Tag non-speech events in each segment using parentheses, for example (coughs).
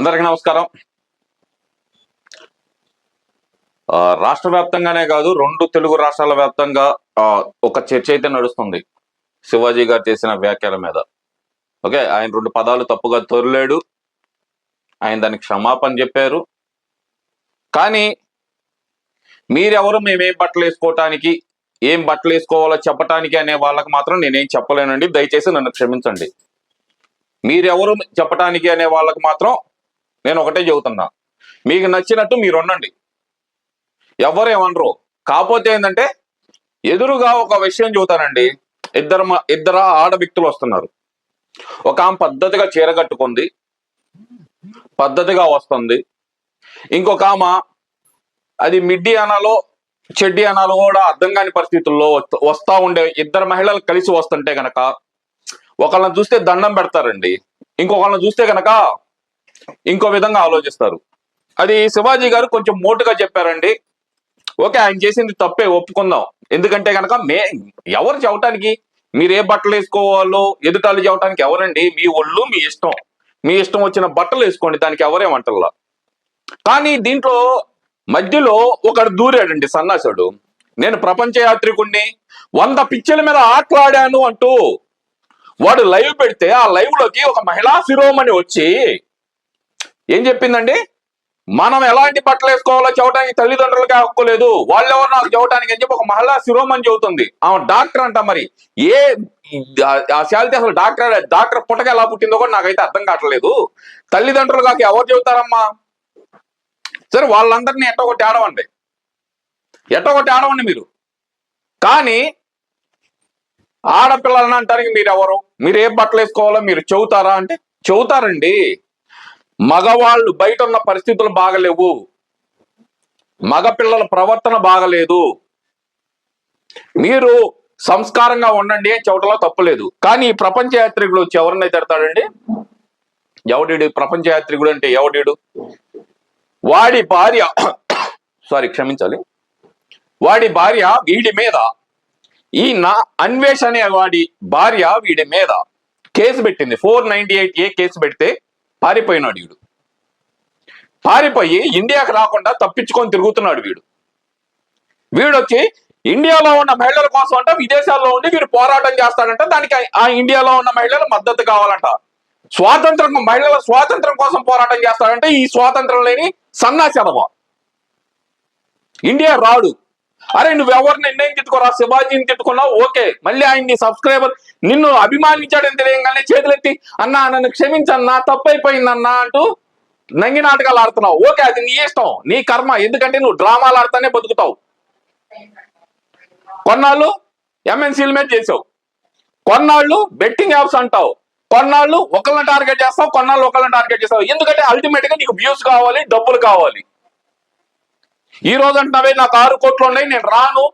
అందరికీ నమస్కారం. రాష్ట్ర వ్యాప్తంగానే కాదు రెండు తెలుగు రాష్ట్రాల వ్యాప్తంగా ఒక చర్చ అయితే నడుస్తుంది. శివాజీ గారు చేసిన వ్యాఖ్యల మీద. ఓకే ఆయన రెండు పదాలు తప్పుగా తొరలేడు. ఆయన దానికి క్షమాపణ చెప్పారు. కానీ మీరెవరు మేమేం బట్టలు వేసుకోవటానికి ఏం బట్టలు వేసుకోవాలో చెప్పటానికి అనే వాళ్ళకి మాత్రం నేనేం చెప్పలేనండి. దయచేసి నన్ను క్షమించండి. మీరెవరు చెప్పటానికి అనే వాళ్ళకి మాత్రం నేను ఒకటే చెబుతున్నా. మీకు నచ్చినట్టు మీరు ఉండండి. ఎవరు ఏమనరు. కాకపోతే ఏంటంటే ఎదురుగా ఒక విషయం చెబుతానండి. ఇద్దరు ఇద్దరు ఆడ వ్యక్తులు వస్తున్నారు. ఒక ఆమె పద్ధతిగా చీర కట్టుకుంది. పద్ధతిగా వస్తుంది. ఇంకొక ఆమె అది మిడ్డి అనాలో చెడ్డి అనాలో కూడా అర్థం కాని పరిస్థితుల్లో వస్త- వస్తా ఉండే ఇద్దరు మహిళలు కలిసి వస్తుంటే గనక ఒకళ్ళని చూస్తే దండం పెడతారండి. ఇంకొకళ్ళని చూస్తే గనక ఇంకో విధంగా ఆలోచిస్తారు. అది శివాజీ గారు కొంచెం మోటుగా చెప్పారండి. ఓకే ఆయన చేసింది తప్పే ఒప్పుకుందాం. ఎందుకంటే కనుక మే ఎవరు చెప్పటానికి మీరు ఏ బట్టలు వేసుకోవాలో ఎదుటాలు చెప్పడానికి ఎవరండి? మీ ఒళ్ళు మీ ఇష్టం. మీ ఇష్టం వచ్చిన బట్టలు వేసుకోండి దానికి ఎవరేమంటారా కానీ దీంట్లో మధ్యలో ఒకడు దూరాడండి సన్నాసుడు. నేను ప్రపంచ యాత్రికుణ్ణి వంద పిచ్చల మీద ఆటలాడాను అంటూ వాడు లైవ్ పెడితే ఆ లైవ్లోకి ఒక మహిళా శిరోమణి వచ్చి ఏం చెప్పిందండి? మనం ఎలాంటి బట్టలు వేసుకోవాలో చెప్పడానికి తల్లిదండ్రులకి హక్కు లేదు వాళ్ళు ఎవరు నాకు చెప్పడానికి అని చెప్పి ఒక మహిళా శిరోమని చెబుతుంది. ఆమె డాక్టర్ అంట మరి. ఏ ఆ- ఆ శాలిటీ అసలు డాక్టర్ డాక్టర్ పుట్టక ఎలా పుట్టిందో కూడా నాకైతే అర్థం కావట్లేదు. తల్లిదండ్రులు కాక ఎవరు చెబుతారమ్మా? సరే వాళ్ళందరినీ ఎట్ట ఒకటి ఆడవండి. ఎట్ట ఒకటి ఆడవండి మీరు? కానీ ఆడపిల్లలని అంటానికి మీరు ఎవరు మీరు ఏ బట్టలు వేసుకోవాలో మీరు చెబుతారా అంటే చెబుతారండి. మగవాళ్ళు బయట ఉన్న పరిస్థితులు బాగలేవు. మగపిల్లల ప్రవర్తన బాగలేదు. మీరు సంస్కారంగా ఉండండి అని చెవటలో తప్పులేదు కానీ ప్రపంచ యాత్రికుడు వచ్చి ఎవరినైతే తిడతాడండి ఎవడీడు? ప్రపంచ యాత్రికుడు అంటే ఎవడీడు? వాడి భార్య (coughs) సారీ క్షమించాలి. వాడి భార్య వీడి మీద. ఈ నా అన్వేష్ అనే వాడి భార్య వీడి మీద కేసు పెట్టింది. Four ninety eight A case పెడితే పారిపోయినాడు వీడు. పారిపోయి ఇండియాకి రాకుండా తప్పించుకొని తిరుగుతున్నాడు వీడు. వీడు వచ్చి ఇండియాలో ఉన్న మహిళల కోసం అంట విదేశాల్లో ఉండి వీడు పోరాటం చేస్తాడంట దానికి ఆ- ఇండియాలో ఉన్న మహిళలు మద్దతు కావాలంట. స్వాతంత్రం మహిళల స్వాతంత్రం కోసం పోరాటం చేస్తాడంటే ఈ స్వాతంత్రం లేని సన్నాసెదవ ఇండియా రాడు. అరే నువ్వు ఎవరిని నిర్ణయం తిట్టుకోరా శివాజీని తిట్టుకున్నావు ఓకే. మళ్ళీ ఆయన సబ్స్క్రైబర్ నిన్ను అభిమానించాడని తెలియగానే చేతులెత్తి అన్నా నన్ను క్షమించన్నా తప్పైపోయిందన్నా అంటూ నంగి నాటకాలు ఆడుతున్నావు. ఓకే అది నీ ఇష్టం నీ కర్మ. ఎందుకంటే నువ్వు డ్రామాలు ఆడుతానే బతుకుతావు. కొన్నాళ్ళు ఎంఎన్సీల మీద చేసావు. కొన్నాళ్ళు బెట్టింగ్ యాప్స్ అంటావు. కొన్నాళ్ళు ఒకళ్ళని టార్గెట్ చేస్తావు కొన్నాళ్ళు ఒకళ్ళని టార్గెట్ చేస్తావు. ఎందుకంటే అల్టిమేట్గా నీకు వ్యూస్ కావాలి డబ్బులు కావాలి. ఈ రోజు అంటున్నావే నాకు ఆరు కోట్లు ఉన్నాయి నేను రాను.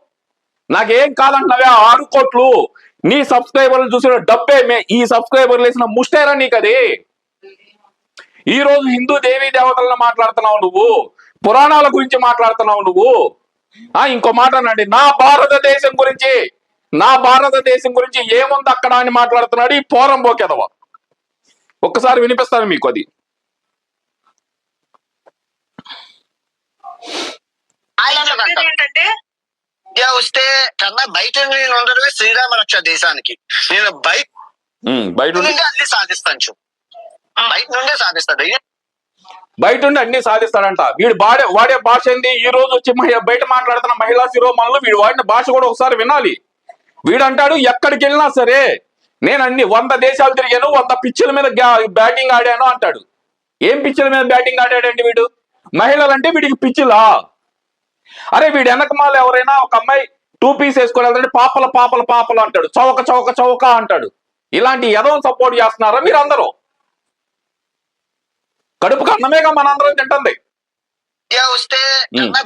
నాకేం కాదంటున్నావే ఆ ఆరు కోట్లు. నీ సబ్స్క్రైబర్లు చూసిన డబ్బే మే ఈ సబ్స్క్రైబర్లు వేసిన ముష్టేరా నీకు అది ఈ రోజు హిందూ దేవీ దేవతలను మాట్లాడుతున్నావు నువ్వు. పురాణాల గురించి మాట్లాడుతున్నావు నువ్వు. ఆ ఇంకో మాట అనండి. నా భారతదేశం గురించి నా భారతదేశం గురించి ఏముంది అక్కడ అని మాట్లాడుతున్నాడు ఈ పోరం పోకెదవ ఒక్కసారి వినిపిస్తాను మీకు అది ఆయన చెప్పేది అంటారు. ఏంటంటే ఇండియా వస్తే కన్నా బయట నేను ఉండడమే శ్రీరామ రక్ష దేశానికి. నేను బయట బయట నుండి అన్ని సాధిస్తాను. బయట నుండే సాధిస్తాడు. బయట ఉండి అన్ని సాధిస్తాడంట. వీడు వాడే వాడే భాష ఏంది? ఈ రోజు వచ్చి బయట మాట్లాడుతున్న మహిళా శిరోమణులు వీడు వాడిన భాష కూడా ఒకసారి వినాలి. వీడు అంటాడు ఎక్కడికి వెళ్ళినా సరే నేను అన్ని వంద దేశాలు తిరిగాను వంద పిచ్చుల మీద బ్యాటింగ్ ఆడాను అంటాడు. ఏం పిచ్చుల మీద బ్యాటింగ్ ఆడాడండి వీడు? మహిళలంటే వీడికి పిచ్చిలా? అరే వీడు వెనకమాల ఎవరైనా ఒక అమ్మాయి టూ పీస్ వేసుకొని వెళ్తాడు పాపల పాపల పాపలు అంటాడు. చౌక చౌక చౌక అంటాడు. ఇలాంటి ఎదవం సపోర్ట్ చేస్తున్నారా మీరు అందరూ కడుపుకి అన్నమేగా మనందరం తింటుంది. వస్తే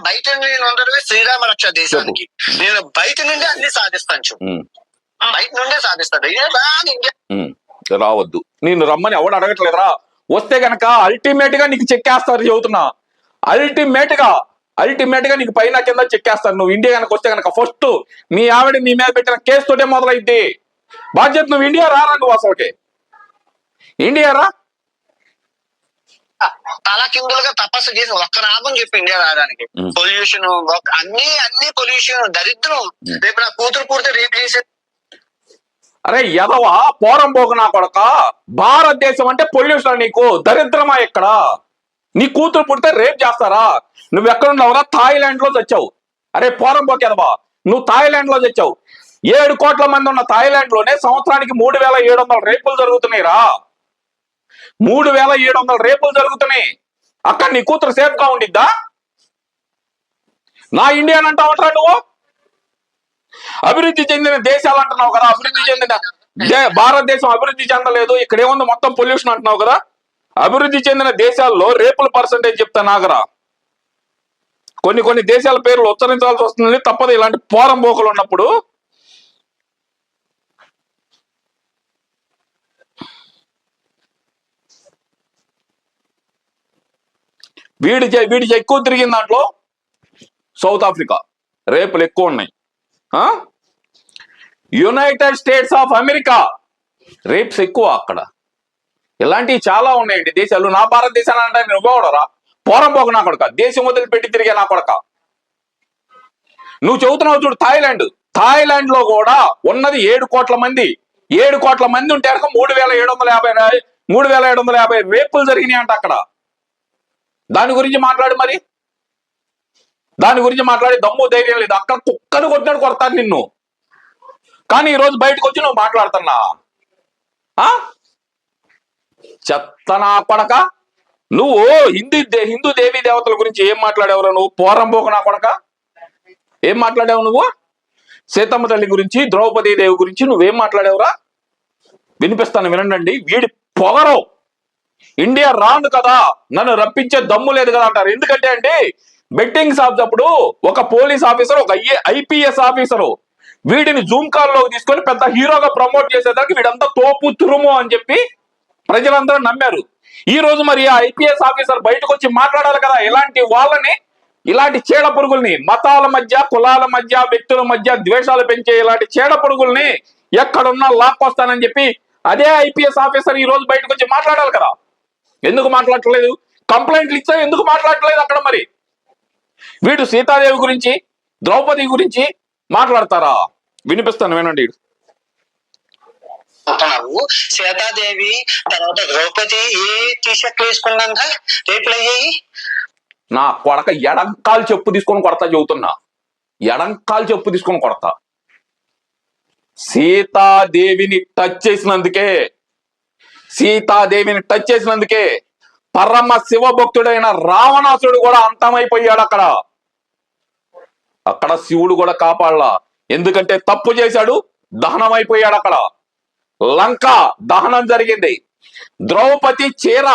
బయట నేను ఉండడమే శ్రీరామ రక్ష దేశానికి. నేను బయట నుండి అన్ని సాధిస్తాను బయట నుండే సాధిస్తాడు రావద్దు. నేను రమ్మని ఎవడు అడగట్లేదురా. వస్తే గనక అల్టిమేట్గా నీకు చెక్కేస్తారు చెబుతున్నా. అల్టిమేట్గా అల్టిమేట్గా నీకు పైన కింద చెక్కేస్తారు నువ్వు ఇండియా కనుక వస్తే గనక ఫస్ట్ మీ ఆవిడ నీ మీద పెట్టిన కేసు తోటే మొదలైద్ది. బాధ్యత నువ్వు ఇండియా రారా నువ్వు అసలుకి. ఇండియా రా. తల కిందులుగా తపస్సు చేసి ఒక్క లాభం చెప్పి ఇండియా రావడానికి. పొల్యూషన్ అన్ని అన్ని పొల్యూషన్ దరిద్రం. రేపు నా కూతురు పూర్తి రేపు చేసే అరే ఎదవా పోరం పోకు నా కొడక? భారతదేశం అంటే పొల్యూషన్ నీకు దరిద్రమా ఇక్కడ? నీ కూతురు పుడితే రేప్ చేస్తారా? నువ్వు ఎక్కడున్నావురా థాయిలాండ్లో చచ్చావు. అరే పోరం పోకు నువ్వు థాయిలాండ్లో చచ్చావు. ఏడు కోట్ల మంది ఉన్న థాయిలాండ్లోనే సంవత్సరానికి మూడు వేల ఏడు వందల రేపులు జరుగుతున్నాయి రా. మూడు వేల ఏడు వందల రేపులు జరుగుతున్నాయి. అక్కడ నీ కూతురు సేఫ్గా ఉండిద్దా? నా ఇండియా అంటావు నువ్వు? అభివృద్ధి చెందిన దేశాలు అంటున్నావు కదా అభివృద్ధి చెందిన దే- భారతదేశం అభివృద్ధి చెందలేదు ఇక్కడ ఏముంది మొత్తం పొల్యూషన్ అంటున్నావు కదా? అభివృద్ధి చెందిన దేశాల్లో రేపుల పర్సంటేజ్ చెప్తా నాగరా. కొన్ని కొన్ని దేశాల పేర్లు ఉచ్చరించాల్సి వస్తుంది తప్పదు ఇలాంటి పోరం పోకలు ఉన్నప్పుడు. వీడి వీడి ఎక్కువ తిరిగిన దాంట్లో సౌత్ ఆఫ్రికా రేపులు ఎక్కువ ఉన్నాయి. ఆ? United States of America rapes ఎక్కువ అక్కడ. ఇలాంటివి చాలా ఉన్నాయండి. దేశాలు నా భారతదేశాన్ని అంటే నేను పోవడరా పోరం పోక నా కొడక. దేశం వదిలిపెట్టి తిరిగే నా కొడక. నువ్వు చెబుతున్నావు చూడు థాయిలాండ్. థాయిలాండ్లో కూడా ఉన్నది ఏడు కోట్ల మంది. ఏడు కోట్ల మంది ఉంటే కనుక మూడు వేల ఏడు వందల యాభై మూడు వేల ఏడు వందల యాభై రేపులు జరిగినాయి అంట అక్కడ. దాని గురించి మాట్లాడు మరి. దాని గురించి మాట్లాడి దమ్ము ధైర్యం లేదు. అక్కడ కుక్కను కొట్టినాడు కొడతాను నిన్ను. కానీ ఈ రోజు బయటకు వచ్చి నువ్వు మాట్లాడుతున్నా. ఆ? చెత్త నా కొడక? నువ్వు హిందూ దే- హిందూ దేవీ దేవతల గురించి ఏం మాట్లాడేవరా నువ్వు? పోరంబోకు నా కొడక? ఏం మాట్లాడావు నువ్వు? సీతమ్మ తల్లి గురించి ద్రౌపది దేవి గురించి నువ్వేం మాట్లాడావురా? వినిపిస్తాను వినండి వీడి పొగరు ఇండియా రాను కదా. నన్ను రప్పించే దమ్ము లేదు కదా అంటారు. ఎందుకంటే అంటే బెట్టింగ్ షాప్స్ అప్పుడు ఒక పోలీస్ ఆఫీసర్ ఒక ఐపీఎస్ ఆఫీసరు వీడిని జూమ్ కాల్ తీసుకొని పెద్ద హీరోగా ప్రమోట్ చేసేదానికి వీడంతా తోపు తురుము అని చెప్పి ప్రజలందరూ నమ్మారు. ఈ రోజు మరి ఆ ఐపీఎస్ ఆఫీసర్ బయటకు వచ్చి మాట్లాడాలి కదా ఇలాంటి వాళ్ళని ఇలాంటి చీడ పురుగుల్ని మతాల మధ్య కులాల మధ్య వ్యక్తుల మధ్య ద్వేషాలు పెంచే ఇలాంటి చీడ పురుగుల్ని ఎక్కడున్నా లాక్కొస్తానని చెప్పి అదే ఐపీఎస్ ఆఫీసర్ ఈ రోజు బయటకు వచ్చి మాట్లాడాలి కదా. ఎందుకు మాట్లాడట్లేదు? కంప్లైంట్లు ఇచ్చా ఎందుకు మాట్లాడట్లేదు అక్కడ మరి? వీడు సీతాదేవి గురించి ద్రౌపది గురించి మాట్లాడతారా? వినిపిస్తాను వినండి. అంటున్నావు సీతాదేవి తర్వాత ద్రౌపది ఏ టీ షర్ట్ వేసుకున్నాక రేపులు అయ్యాయి? నా కొడక ఎడంకాలు చెప్పు తీసుకొని కొడతా చెబుతున్నా. ఎడంకాలు చెప్పు తీసుకొని కొడతా. సీతాదేవిని టచ్ చేసినందుకే సీతాదేవిని టచ్ చేసినందుకే పరమ శివభక్తుడైన రావణాసుడు కూడా అంతమైపోయాడు అక్కడ. అక్కడ శివుడు కూడా కాపాడలా. ఎందుకంటే తప్పు చేశాడు దహనం అయిపోయాడు అక్కడ. లంక దహనం జరిగింది. ద్రౌపది చీర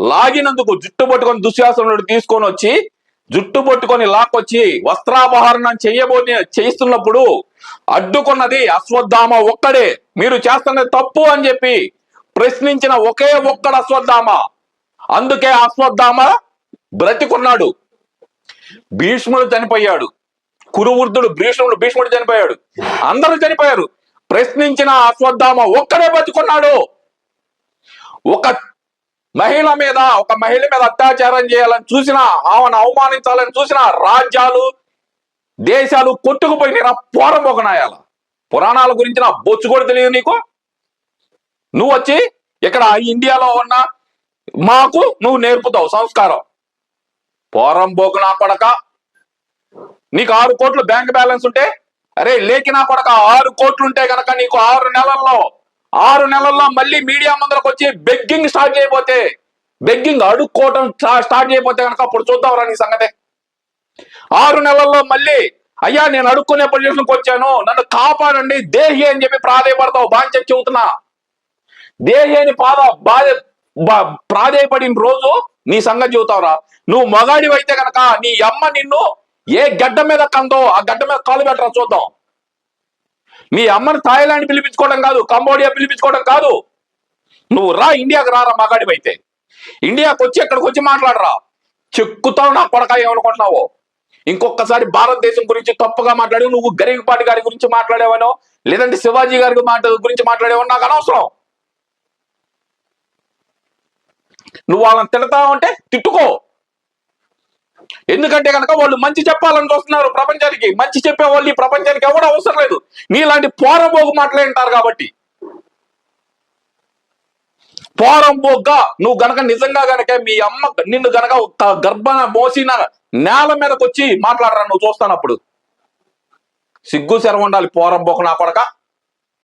లాగినందుకు జుట్టు పట్టుకొని దుశ్శాసనుడు తీసుకొని వచ్చి జుట్టు పట్టుకొని లాక్కొచ్చి వస్త్రాపహరణం చేయబోని చేస్తున్నప్పుడు అడ్డుకున్నది అశ్వత్థామ ఒక్కడే. మీరు చేస్తున్నది తప్పు అని చెప్పి ప్రశ్నించిన ఒకే ఒక్కడు అశ్వత్థామ. అందుకే అశ్వత్థామ బ్రతికున్నాడు. భీష్ముడు చనిపోయాడు. కురువృద్ధుడు భీష్ముడు భీష్ముడు చనిపోయాడు. అందరూ చనిపోయారు. ప్రశ్నించిన అశ్వత్థామ ఒక్కడే బతుకున్నాడు. ఒక మహిళ మీద ఒక మహిళ మీద అత్యాచారం చేయాలని చూసినా ఆమెను అవమానించాలని చూసినా రాజ్యాలు దేశాలు కొట్టుకుపోయిన పోరమొగనాయాల పురాణాల గురించి నా బొచ్చు కూడా తెలియదు నీకు. నువ్వు వచ్చి ఇక్కడ ఇండియాలో ఉన్న మాకు నువ్వు నేర్పుతావు సంస్కారం. పోరంబోకు నా కొడక నీకు ఆరు కోట్లు బ్యాంక్ బ్యాలెన్స్ ఉంటే అరే లేకినా కొడక ఆరు కోట్లు ఉంటే గనక నీకు ఆరు నెలల్లో ఆరు నెలల్లో మళ్ళీ మీడియా ముందరకు వచ్చి బెగ్గింగ్ స్టార్ట్ చేయబోతే బెగ్గింగ్ అడుక్కోవటం స్టార్ట్ చేయబోతే గనక అప్పుడు చూద్దాంరా నీ సంగతే. ఆరు నెలల్లో మళ్ళీ అయ్యా నేను అడుక్కునే పొజిషన్కి వచ్చాను నన్ను కాపాడండి దేహి అని చెప్పి ప్రాధేయపడతావు బాగా చెబుతున్నా. దేహి అని పాద బాధ బా- రోజు నీ సంగతి చెబుతావురా. నువ్వు మగాడివైతే గనక నీ అమ్మ నిన్ను ఏ గడ్డ మీద కందో ఆ గడ్డ మీద కాలు పెట్టరా చూద్దాం. మీ అమ్మని థాయిలాండ్ పిలిపించుకోవడం కాదు కంబోడియా పిలిపించుకోవడం కాదు. నువ్వు రా ఇండియాకి రారా మగాడివి అయితే ఇండియాకి వచ్చి ఇక్కడికి వచ్చి మాట్లాడరా? చెక్కుతావు నా కొడక ఏమనుకుంటున్నావు? ఇంకొకసారి భారతదేశం గురించి తప్పుగా మాట్లాడి నువ్వు గరీబ్పాటి గారి గురించి మాట్లాడేవనో లేదంటే శివాజీ గారి మాట గురించి మాట్లాడేవో నాకు అనవసరం. నువ్వు వాళ్ళని తిడతావు ఉంటే తిట్టుకో. ఎందుకంటే కనుక వాళ్ళు మంచి చెప్పాలని చూస్తున్నారు ప్రపంచానికి. మంచి చెప్పే వాళ్ళు ఈ ప్రపంచానికి ఎవరు అవసరం లేదు. నీలాంటి పోరంబోగు మాట్లాడింటారు కాబట్టి. పోరంబోగ్గా నువ్వు గనక నిజంగా గనక మీ అమ్మ నిన్ను గనక ఒక గర్భన మోసిన నేల మీదకి వచ్చి మాట్లాడరా నువ్వు చూస్తానప్పుడు? సిగ్గు శరం ఉండాలి పోరంబోకు నా కొడక.